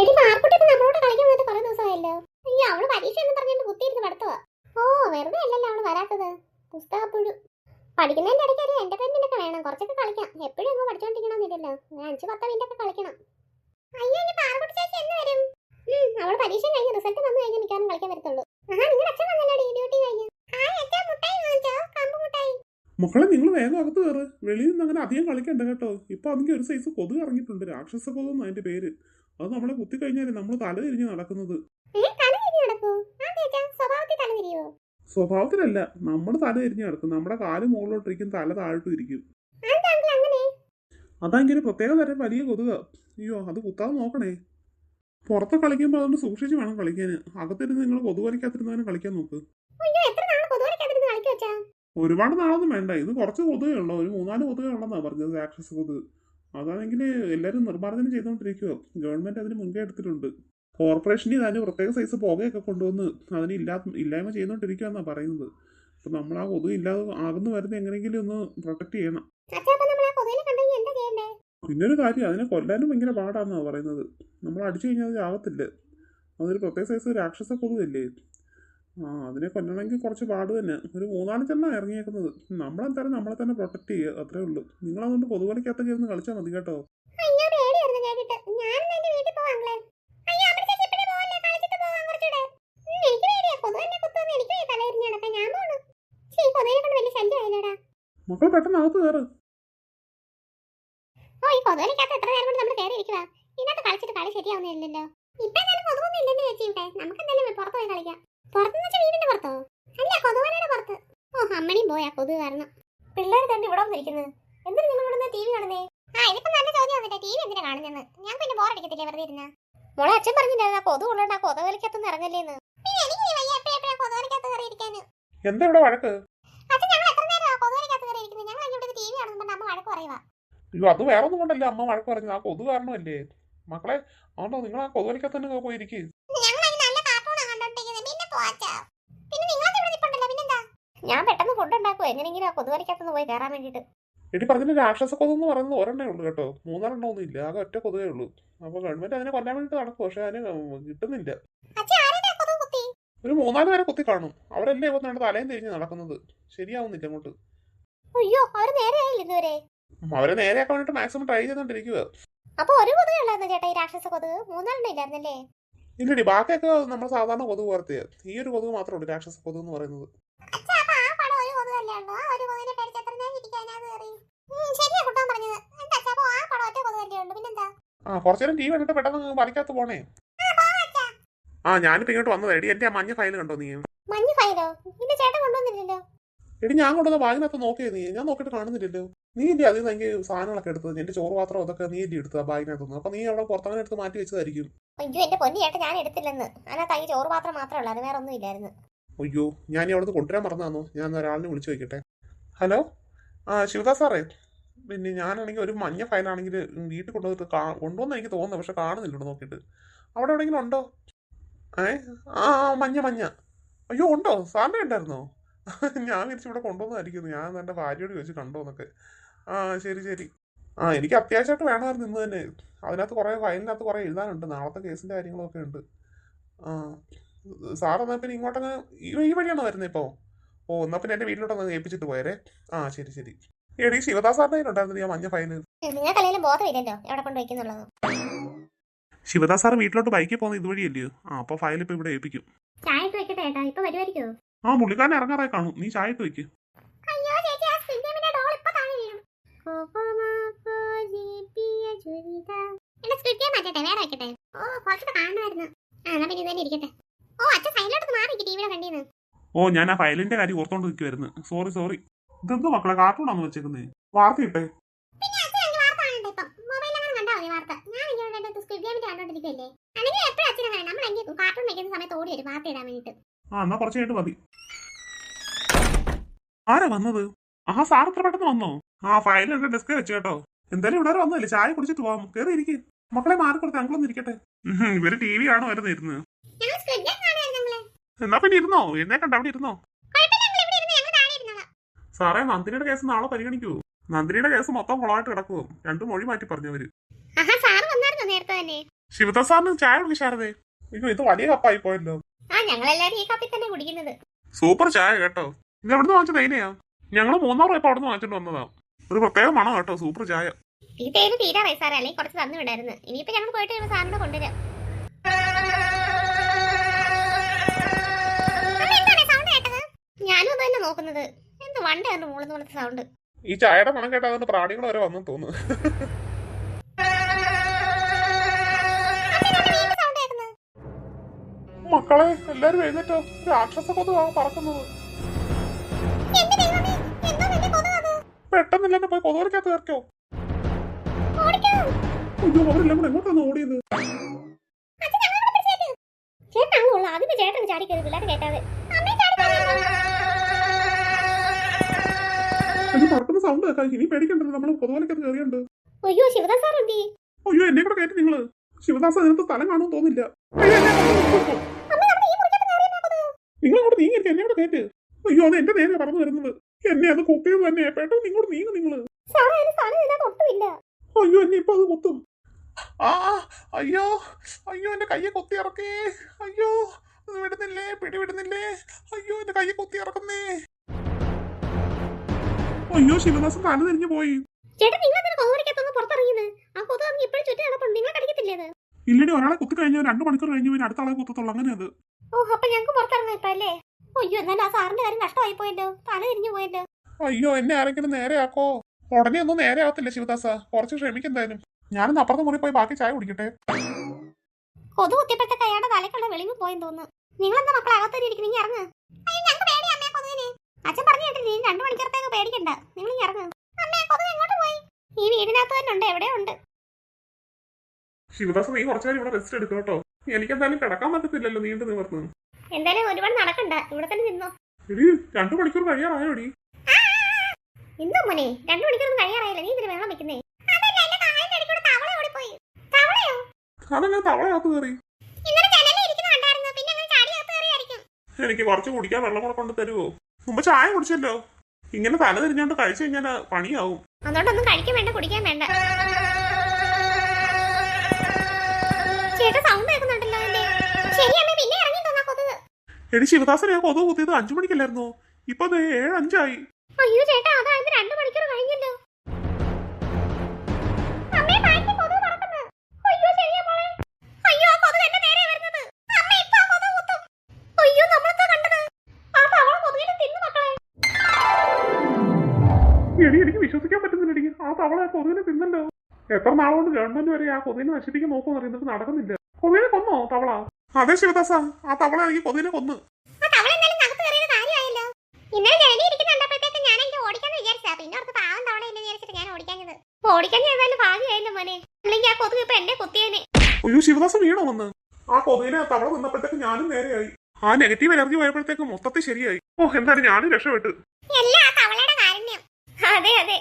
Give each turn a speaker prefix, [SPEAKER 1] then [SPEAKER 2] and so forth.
[SPEAKER 1] കളിക്കാൻ പരീക്ഷ എന്ന് ഓ വെറുതെ വരാത്തത്. കുറച്ചൊക്കെ കളിക്കാം. എപ്പോഴും അഞ്ച് പത്ത് മിനിറ്റ് ഒക്കെ കളിക്കണം. ഇനി വരും. പരീക്ഷ റിസൾട്ട് കളിക്കാൻ അച്ഛൻ വന്നല്ലോ
[SPEAKER 2] മക്കളെ നിങ്ങൾ വേഗം അകത്ത് കയറ് വെളിയിൽ നിന്ന് അങ്ങനെ അധികം കളിക്കണ്ട കേട്ടോ. ഇപ്പൊ അതിന്റെ ഒരു സൈസ് കൊതു ഇറങ്ങിയിട്ടുണ്ട്. രാക്ഷസ കൊതു എന്നാ അതിന്റെ പേര്. അത് നമ്മളെ കുത്തി കഴിഞ്ഞാലേ നമ്മൾ തല തിരിഞ്ഞ് നടക്കുന്നത്. സ്വഭാവത്തിലല്ല നമ്മൾ തല തിരിഞ്ഞ് നടക്കും. നമ്മുടെ കാൽ മുകളിലോട്ടിരിക്കും തല താഴോട്ടും ഇരിക്കും. അതാണെങ്കിൽ ഒരു പ്രത്യേക തരം വലിയ കൊതുക. അയ്യോ അത് കുത്താതെ നോക്കണേ. പുറത്ത് കളിക്കുമ്പോൾ അതുകൊണ്ട് സൂക്ഷിച്ച് വേണം കളിക്കാൻ അകത്തിരുന്ന് നിങ്ങൾ കൊതു വലിക്കാത്തിരുന്നവനെ കളിക്കാൻ നോക്ക്. ഒരുപാട് നാളൊന്നും വേണ്ട. ഇത് കുറച്ച് കൊതുകേ ഉള്ളൂ. ഒരു മൂന്നാൽ കൊതുകേ ഉള്ളെന്നാ പറഞ്ഞത് രാക്ഷസ കൊതുക്. അതാണെങ്കിൽ എല്ലാവരും നിർമ്മാർജനം ചെയ്തുകൊണ്ടിരിക്കുവോ. ഗവൺമെന്റ് അതിന് മുൻകൈ എടുത്തിട്ടുണ്ട്. കോർപ്പറേഷനിൽ അതിന് പ്രത്യേക സൈസ് പുകയൊക്കെ കൊണ്ടുവന്ന് അതിന് ഇല്ലാ ഇല്ലായ്മ ചെയ്തുകൊണ്ടിരിക്കുമെന്നാണ് പറയുന്നത്. അപ്പം നമ്മൾ ആ കൊതുക് ഇല്ലാതെ ആകുന്നു വരുന്ന എങ്ങനെയെങ്കിലും ഒന്ന് പ്രൊട്ടക്ട് ചെയ്യണം. പിന്നെ ഒരു കാര്യം അതിനെ കൊല്ലാനും ഭയങ്കര പാടാന്നാണ് പറയുന്നത്. നമ്മൾ അടിച്ചു കഴിഞ്ഞാൽ അത് ആവത്തില്ല. അതൊരു പ്രത്യേക സൈസ് രാക്ഷസ കൊതുകല്ലേ? ആ അതിനെ കൊല്ലണമെങ്കിൽ കുറച്ച് പാട് തന്നെ. ഒരു മൂന്നാൽ ചെണ്ണ ഇറങ്ങിയേക്കുന്നത്. നമ്മളെന്തായാലും നമ്മളെ തന്നെ പ്രൊട്ടക്ട് ചെയ്യുക. അത്രേ ഉള്ളൂ. നിങ്ങളതുകൊണ്ട് അതുകൊണ്ട് കൊതുവലിക്കകത്തൊക്കെ ഇരുന്ന് കളിച്ചാൽ മതി കേട്ടോ. മക്കൾ പെട്ടെന്ന് അകത്ത് കയറ്.
[SPEAKER 1] ഓ ഈ എത്ര നേരം കൊണ്ട് നമ്മൾ കയറി ഇരിക്കുക ഇതിനകത്ത് കളിച്ചിട്ട് കളി ശരിയാവുന്നില്ലല്ലോ ഇപ്പൊ എന്തായാലും കൊതുകൊന്നും ഇല്ലെന്ന് ചേച്ചി ഇവിടെ നമുക്ക് എന്തായാലും പുറത്ത് പോയി കളിക്കാം. പുറത്തുനിന്ന് വെച്ചാൽ വീടിന്റെ പുറത്തോ? അല്ല കൊതുവലയുടെ പുറത്ത്. ഓ അമ്മണിയും പോയാ കൊതു കാരണം പിള്ളേർ തന്നെ ഇവിടെ വന്നിരിക്കുന്നത്. എന്തിനു നിങ്ങൾ ഇവിടെ ടി വി കാണുന്നേ? ആ ഇതിപ്പോ നല്ല ചോദ്യം വന്നിട്ട് ടി വി എന്തിനാ കാണുന്നത് ഞാൻ പിന്നെ ബോറടിക്കത്തില്ലേ വെറുതെ ഇരുന്ന? മോളെ അച്ഛൻ പറഞ്ഞിട്ടുണ്ടായിരുന്നു ആ കൊതു ഉള്ളോണ്ട് ആ കൊതുവലിക്കത്തൊന്നും ഇറങ്ങല്ലേന്ന്?
[SPEAKER 2] എന്താ ഇവിടെ വഴക്ക്? അയ്യോ അത് വേറെ ഒന്നും കൊണ്ടല്ല. അമ്മ വഴക്ക് പറഞ്ഞത്. ആ കൊതു കാരണമല്ലേ? മക്കളെ അതുകൊണ്ടോ നിങ്ങൾ ആ കൊതുവലിക്കകത്ത് തന്നെ പോയിരിക്കും
[SPEAKER 1] പിന്നെ നിങ്ങളൊക്കെ ഇവിടെ നിൽപ്പുണ്ടല്ലോ പിന്നെന്താ? ഞാൻ പെട്ടെന്ന് ഫുഡ് ഉണ്ടാക്കും എങ്ങനെയെങ്കിലും ആ പോയി കയറാൻ വേണ്ടിട്ട്
[SPEAKER 2] എടി പറഞ്ഞ രാക്ഷസ കൊതു പറയുന്നത് ഒരെണ്ണേ ഉള്ളൂ കേട്ടോ. മൂന്നെണ്ണം ഒന്നും ഇല്ല. ആകെ ഒറ്റ കൊതുകേ ഉള്ളൂ. അപ്പൊ ഗവൺമെന്റ് അതിനെ കൊല്ലാൻ വേണ്ടിട്ട് നടക്കും പക്ഷെ അതിന് കിട്ടുന്നില്ല. ഒരു മൂന്നാൽ പേരെ കുത്തി കാണും. അവരല്ലേ ഇപ്പൊ തലയും തിരിഞ്ഞ് നടക്കുന്നത്. ശരിയാവുന്നില്ല അങ്ങോട്ട്.
[SPEAKER 1] അയ്യോ അവർ നേരെയായില്ല
[SPEAKER 2] ഉം, അവരെ നേരെയാക്കാൻ വേണ്ടിട്ട് മാക്സിമം ട്രൈ ചെയ്തോണ്ടിരിക്കുക
[SPEAKER 1] അപ്പൊ ഒരു കൊതുക് ഉള്ളായിരുന്നു ചേട്ടാ ഈ രാക്ഷസ കൊതുക്? മൂന്നെണ്ണം ഇല്ലായിരുന്നല്ലേ?
[SPEAKER 2] ഇല്ലടി ബാക്കിയൊക്കെ നമ്മൾ സാധാരണ കൊതുക് പോലത്തെയാ ഈ ഒരു കൊതുക് മാത്രമേ ഉള്ളൂ രാക്ഷസ കൊതുക് എന്ന് പറയുന്നത്.
[SPEAKER 1] ആ
[SPEAKER 2] കുറച്ചു നേരം ടി വി കണ്ടിട്ട് പെട്ടെന്ന് വരയ്ക്കകത്ത് പോണേ. ആ ഞാനിപ്പോ ഇങ്ങോട്ട് വന്നത് എടി എന്റെ മഞ്ഞ ഫയൽ കണ്ടോ നീ?
[SPEAKER 1] മഞ്ഞ ഫയലോ ചേട്ടൻ കൊണ്ടുവന്നില്ലല്ലോ?
[SPEAKER 2] എടി ഞാൻ കൊണ്ടുവന്ന ബാഗിനകത്ത് നോക്കിയത് നീ. ഞാൻ നോക്കിയിട്ട് കാണുന്നില്ലല്ലോ. നീ ഇല്ലേ അതിൽ നിന്ന് എനിക്ക് സാധനങ്ങളൊക്കെ എടുത്തത് എന്റെ ചോറ് പാത്രം അതൊക്കെ നീ ഇല്ലേ എടുത്തത് ബാഗിനകത്ത് അപ്പൊ നീ അവിടെ പുറത്തങ്ങനെ എടുത്ത് മാറ്റി വെച്ചതായിരിക്കും.
[SPEAKER 1] അയ്യോ എന്റെ പൊന്നി ചേട്ടൻ ഞാൻ എടുത്തില്ലെന്ന്. അതിനകത്ത് ഈ ചോറ് പാത്രം മാത്രമേ ഉള്ളൂ. അത് വേറെ ഒന്നും ഇല്ലായിരുന്നു.
[SPEAKER 2] അയ്യോ ഞാൻ ഈ അവിടുന്ന് കൊണ്ടുവരാൻ മറന്നാന്നോ? ഞാൻ ഒരാളിനെ വിളിച്ചു നോക്കട്ടെ ഹലോ? ആ ശിവദാസ് സാറേ. പിന്നെ ഞാനാണെങ്കിൽ ഒരു മഞ്ഞ ഫയലാണെങ്കിൽ വീട്ടിൽ കൊണ്ടുവന്നിട്ട് കാ കൊണ്ടുവന്ന് എനിക്ക് തോന്നുന്നു. പക്ഷെ കാണുന്നില്ല നോക്കിയിട്ട്. അവിടെ എവിടെയെങ്കിലും ഉണ്ടോ? ഏ? ആ ആ, മഞ്ഞ മഞ്ഞ. അയ്യോ ഉണ്ടോ? സാറിന്റെ ഉണ്ടായിരുന്നോ ഞാൻ തിരിച്ച് ഇവിടെ കൊണ്ടുവന്നായിരിക്കുന്നു ഞാൻ എന്റെ ഭാര്യയോട് ചോദിച്ചു കണ്ടോ എന്നൊക്കെ. ആ ശരി ശരി. ആ എനിക്ക് അത്യാവശ്യമായിട്ട് വേണമായിരുന്നു ഇന്ന് തന്നെ. അതിനകത്ത് കുറേ ഫയലിനകത്ത് കുറേ എഴുതാനുണ്ട്. നാളത്തെ കേസിന്റെ കാര്യങ്ങളൊക്കെ ഉണ്ട്. ആ സാർ എന്നാൽ പിന്നെ ഇങ്ങോട്ടങ്ങ് ഈ ഈ വഴിയാണോ വരുന്നത് ഇപ്പോൾ ഓ എന്നാൽ പിന്നെ എന്റെ വീട്ടിലോട്ടൊന്ന് ഏൽപ്പിച്ചിട്ട് പോയരെ. ആ ശരി ശരി. എടി ശിവദാസ് സാറിന്റെ കയ്യിലുണ്ടായിരുന്നു ഞാൻ മഞ്ഞ ഫയൽ ശിവദാസ് സാർ വീട്ടിലോട്ട് ബൈക്കിൽ പോകുന്ന ഇതുവഴിയല്ലയോ? ആ അപ്പോൾ ഫയൽ ഇപ്പൊ ഇവിടെ ഏൽപ്പിക്കും. ആ പുള്ളിക്കാരൻ ഇറങ്ങാറായി കാണും. നീ ചായ ഇട്ട് വെക്ക്
[SPEAKER 1] അയ്യോ ചേച്ചി ആ സ്ക്വിഡ് ഡോൾ ഇപ്പൊ താഴെ വീഴും എന്നെ സ്ക്വിഡ് ഗെയിം മാറ്റട്ടെ വേറെ വെക്കട്ടെ. ഓ കാണുമായിരുന്നു. ആ എന്നാ പിന്നെ തന്നെ ഇരിക്കട്ടെ. ഓ അച്ഛൻ സൈഡിലോട്ട് മാറി കണ്ടീന്ന്.
[SPEAKER 2] ഓ ഞാൻ ആ ഫയലിന്റെ കാര്യം ഓർത്തോണ്ട് നിൽക്കുവായിരുന്നു സോറി സോറി ഇതെന്തോ മക്കളെ കാർട്ടൂണാന്ന് വെച്ചേക്കുന്നേ. വാർത്ത ഇട്ടേ. എന്നാ കുറച്ച് കഴിഞ്ഞിട്ട് മതി. ആരാ വന്നത്? ആ സാർ എത്ര പെട്ടെന്ന് വന്നോ? ആ എന്റെ ഡെസ്ക് വെച്ച് കേട്ടോ. എന്തായാലും ഇവിടെ വരെ. വന്നല്ലേ ചായ കുടിച്ചിട്ട് പോവാം. കയറി ഇരിക്കും. മക്കളെ മാറി കൊടുത്ത് അങ്കിളൊന്നും ഇരിക്കട്ടെ. ഇവർ ടി വി ആണോ വരുന്ന ഇരുന്ന് എന്നാ പിന്നെ ഇരുന്നോ? എന്നെ കണ്ട അവിടെ ഇരുന്നോ? സാറേ നന്ദിനിയുടെ കേസ് നാളെ പരിഗണിക്കൂ. നന്ദിനിയുടെ കേസ് മൊത്തം കുളമായിട്ട് കിടക്കുവോ രണ്ടു മൊഴി മാറ്റി പറഞ്ഞവര്. ശിവദാസ് സാറിന് ചായ കുടിക്കാറേ അയ്യോ ഇത് വലിയ കപ്പായി പോയല്ലോ. സൂപ്പർ ചായ കേട്ടോ. ഇത് എവിടുന്ന് വാങ്ങിച്ച തേനയാ ഞങ്ങൾ മൂന്നാർ പോയപ്പോ അവിടുന്ന് വാങ്ങിച്ചിട്ട് വന്നതാ. ഒരു പ്രത്യേക മണം കേട്ടോ സൂപ്പർ ചായ.
[SPEAKER 1] ഈ തേന് തീരാറായി സാറേ അല്ലെങ്കിൽ കുറച്ച് തന്നു വിടായിരുന്നു. ഇനിയിപ്പോ ഞങ്ങൾ പോയിട്ട് കഴിയുമ്പോൾ സാറിനെ കൊണ്ടുവരാം? ഞാനും അത് തന്നെ നോക്കുന്നത്. എന്ത് വണ്ടായിരുന്നു മൂളെന്ന് പറഞ്ഞ സൗണ്ട്
[SPEAKER 2] ഈ ചായയുടെ മണം കേട്ടാ അതുകൊണ്ട് പ്രാണികൾ വരെ വന്നു തോന്നുന്നു. മക്കളെ എല്ലാരും എഴുന്നേറ്റോ? രാക്ഷസ കൊതുവാ പറക്കുന്നത്. പെട്ടെന്നില്ല എന്നെ പോയി കൊതുകരക്കകത്ത് കയറിക്കോ.
[SPEAKER 1] ഓടിക്കോ
[SPEAKER 2] അയ്യോ അവരെല്ലാം കൂടെ എങ്ങോട്ടാണ് ഓടിയത്?
[SPEAKER 1] കൂടെ ചേട്ടൻ പിള്ളേരെ കേട്ടാതെ
[SPEAKER 2] പറക്കുന്ന സൗണ്ട് കേൾക്കാം. ഇനി പേടിക്കണ്ടല്ലോ നമ്മൾ കയറിയുണ്ട്.
[SPEAKER 1] അയ്യോ ശിവദാസ് സാർ എന്തി?
[SPEAKER 2] അയ്യോ എന്നെ കൂടെ കയറ്റി നിങ്ങൾ. ശിവദാസ് അതിനകത്ത് സ്ഥലം കാണുമെന്ന് തോന്നില്ല. നിങ്ങൾ അങ്ങോട്ട് നീങ്ങിയിരിക്കും എന്നെ കൂടെ കയറ്റ് അയ്യോ അത് എന്റെ നേരെ പറന്നു വരുന്നത്. എന്നെ അത് കുത്തിയത് തന്നെ. പെട്ടെന്ന് ഇങ്ങോട്ട് നീങ്ങ നിങ്ങൾ.
[SPEAKER 1] സാറേ അതിന് സ്ഥലം ഇതിനകത്ത് ഒട്ടുമില്ല.
[SPEAKER 2] അയ്യോ എന്നെ ഇപ്പൊ അത് കുത്തും. ആ അയ്യോ അയ്യോ എന്റെ കയ്യെ കൊത്തി ഇറക്കേ. അയ്യോ ഇത് വിടുന്നില്ലേ? പിടി വിടുന്നില്ലേ? അയ്യോ എന്റെ കയ്യെ കൊത്തി ഇറക്കുന്നേ. അയ്യോ ശിവദാസൻ തല തിരിഞ്ഞു പോയി.
[SPEAKER 1] ചേട്ടൻ നിങ്ങൾ അതിന് കൊതുകടിക്കത്തൊന്ന് പുറത്തിറങ്ങിയത് ആ കൊതു അങ്ങ് ഇപ്പോഴും ചുറ്റും നടപ്പുണ്ട് നിങ്ങൾ കടിക്കത്തില്ലേ അത്?
[SPEAKER 2] ഇല്ലടി ഒരാളെ കുത്തി കഴിഞ്ഞാൽ രണ്ടു മണിക്കൂർ കഴിഞ്ഞ് പിന്നെ അടുത്ത ആളെ കുത്തത്തുള്ളൂ. അങ്ങനെ അത്.
[SPEAKER 1] ഓ അപ്പൊ ഞങ്ങൾക്ക് പുറത്തിറങ്ങാം ഇപ്പൊ അല്ലേ അയ്യോ എന്നാലും ആ സാറിന്റെ കാര്യം നഷ്ടമായി പോയല്ലോ. തല തിരിഞ്ഞു
[SPEAKER 2] അയ്യോ എന്നെ ആരെങ്കിലും നേരെയാക്കോ? ഉടനെ ഒന്നും നേരെ ആവത്തില്ല ശിവദാസ. കുറച്ച് ക്ഷമിക്കെന്തായാലും ഞാനൊന്ന് അപ്പുറത്തെ മുറി പോയി ബാക്കി ചായ കുടിക്കട്ടെ?
[SPEAKER 1] കൊതു തലക്കുള്ള വെളിവ് പോയെന്ന് തോന്നുന്നു. നിങ്ങളെന്താ മക്കളെ ഇറങ്ങ്. അച്ഛൻ പറഞ്ഞു കേട്ടില്ല ഇനി രണ്ടു മണിക്കൂറത്തേക്ക് പേടിക്കണ്ട. നിങ്ങൾ ഇറങ്ങ്. അമ്മേ കൊതു എങ്ങോട്ട് പോയി? ഈ വീടിനകത്ത് തന്നെ ഉണ്ട് എവിടെ ഉണ്ട്.
[SPEAKER 2] ശിവദാസ് നീ കുറച്ചു ഇവിടെ റെസ്റ്റ് എടുക്കും കേട്ടോ. എനിക്കെന്തായാലും കിടക്കാൻ പറ്റത്തില്ലല്ലോ നീണ്ടു നിവർന്ന്.
[SPEAKER 1] എന്തായാലും ഒരുപാട് നടക്കണ്ട. ഇവിടെ തന്നെ നിന്നോ.
[SPEAKER 2] രണ്ടു മണിക്കൂർ കഴിയാറായോടി
[SPEAKER 1] എന്തോ മോനെ? രണ്ടു മണിക്കൂർ കഴിയാറായില്ല? നീ ഇതിന് വെള്ളം വെക്കുന്നേ?
[SPEAKER 2] അതങ്ങനെ കയറി. എനിക്ക് കുറച്ച് കുടിക്കാൻ വെള്ളം കൂടെ കൊണ്ട് തരുമോ മുമ്പ് ചായ കുടിച്ചല്ലോ. ഇങ്ങനെ തല തിരിഞ്ഞോണ്ട് കഴിച്ചു കഴിഞ്ഞാൽ പണിയാവും.
[SPEAKER 1] അതുകൊണ്ടൊന്നും കഴിക്കാൻ വേണ്ട കുടിക്കാൻ വേണ്ട. ചേട്ടാ സൗണ്ട് കേൾക്കുന്നുണ്ടല്ലോ
[SPEAKER 2] എടി ശിവദാസനെ ഞാൻ കൊതുക് കുത്തിയത് അഞ്ചു മണിക്കല്ലായിരുന്നു? ഇപ്പൊ ഏഴ് അഞ്ചായി.
[SPEAKER 1] അയ്യോ ചേട്ടാ അതായത് രണ്ടു മണിക്കൂർ കഴിഞ്ഞല്ലോ.
[SPEAKER 2] എടി എനിക്ക് വിശ്വസിക്കാൻ ആ തവള ആ കൊതുകിനെ തിന്നല്ലോ. എത്ര നാളുകൊണ്ട് ഗവൺമെന്റ് വരെ ആ കൊതുകിനെ നശിപ്പിക്കാൻ നോക്കുമെന്ന് അറിയുന്നത് നടക്കുന്നില്ല. കൊതുകിനെ കൊന്നോ തവള? അതെ ശിവദാസ. ആ തവള എനിക്ക് കൊതുകിനെ കൊന്നു.
[SPEAKER 1] ഇന്നലെ പിന്നെ അവർക്ക് പാവം തവണ എന്നെ വിചാരിച്ചിട്ട് ഞാൻ ഓടിക്കാഞ്ഞത് ഓടിക്കാൻ ചെയ്താലും ഭാഗ്യമായല്ലോ മോനെ. അല്ലെങ്കിൽ ആ കൊതുക് ഇപ്പൊ എന്നെ കുത്തിയേനെ.
[SPEAKER 2] അയ്യോ ശിവദാസൻ വീണോ വന്ന്? ആ കൊതുകിനെ തവള വന്നപ്പോഴത്തേക്ക് ഞാനും നേരെയായി. ആ നെഗറ്റീവ് എനർജി പോയപ്പോഴത്തേക്ക് മൊത്തത്തിൽ ശരിയായി. ഓ എന്തായാലും ഞാനും രക്ഷപ്പെട്ടു.
[SPEAKER 1] എല്ലാ തവളയുടെ കാരുണ്യം. അതെ അതെ.